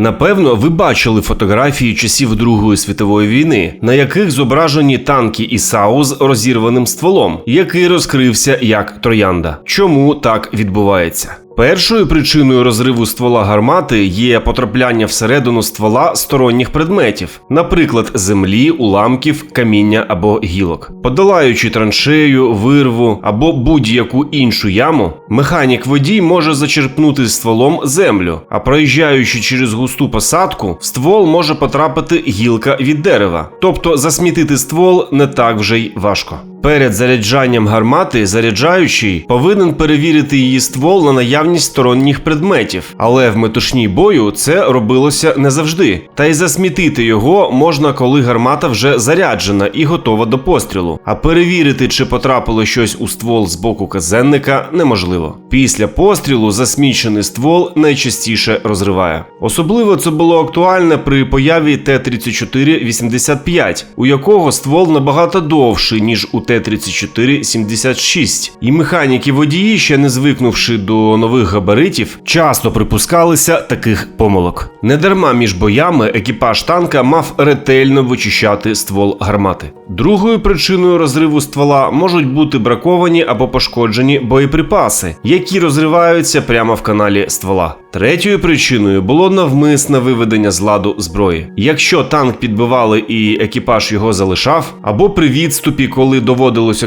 Напевно, ви бачили фотографії часів Другої світової війни, на яких зображені танки ІСАУ з розірваним стволом, який розкрився як троянда. Чому так відбувається? Першою причиною розриву ствола гармати є потрапляння всередину ствола сторонніх предметів, наприклад, землі, уламків, каміння або гілок. Подолаючи траншею, вирву або будь-яку іншу яму, механік водій може зачерпнути стволом землю, а проїжджаючи через густу посадку, в ствол може потрапити гілка від дерева, тобто засмітити ствол не так вже й важко. Перед заряджанням гармати заряджаючий повинен перевірити її ствол на наявність сторонніх предметів, але в метушній бою це робилося не завжди. Та й засмітити його можна, коли гармата вже заряджена і готова до пострілу. А перевірити, чи потрапило щось у ствол з боку казенника, неможливо. Після пострілу засмічений ствол найчастіше розриває. Особливо це було актуально при появі Т-34-85, у якого ствол набагато довший, ніж у Т-34-76. І механіки водії, ще не звикнувши до нових габаритів, часто припускалися таких помилок. Недарма між боями екіпаж танка мав ретельно вичищати ствол гармати. Другою причиною розриву ствола можуть бути браковані або пошкоджені боєприпаси, які розриваються прямо в каналі ствола. Третьою причиною було навмисне виведення з ладу зброї. Якщо танк підбивали і екіпаж його залишав, або при відступі, коли доводилося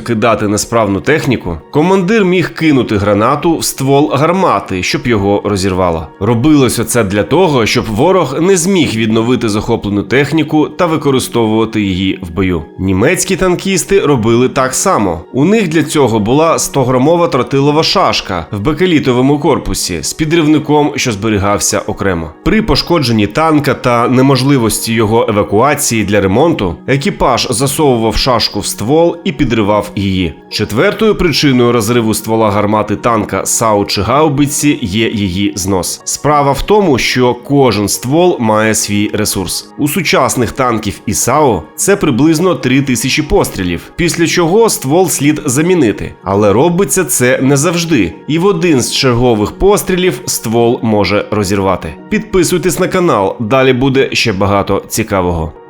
кидати несправну техніку, командир міг кинути гранату в ствол гармати, щоб його розірвало. Робилося це для того, щоб ворог не зміг відновити захоплену техніку та використовувати її в бою. Німецькі танкісти робили так само. У них для цього була 100-грамова тротилова шашка в бекелітовому корпусі з підривником, що зберігався окремо. При пошкодженні танка та неможливості його евакуації для ремонту, екіпаж засовував шашку в ствол і підривав її. Четвертою причиною розриву ствола гармати танка САУ чи гаубиці є її знос. Справа в тому, що кожен ствол має свій ресурс. У сучасних танків ІСАУ це приблизно 3000 пострілів, після чого ствол слід замінити. Але робиться це не завжди, і в один з чергових пострілів ствол може розірвати. Підписуйтесь на канал, далі буде ще багато цікавого.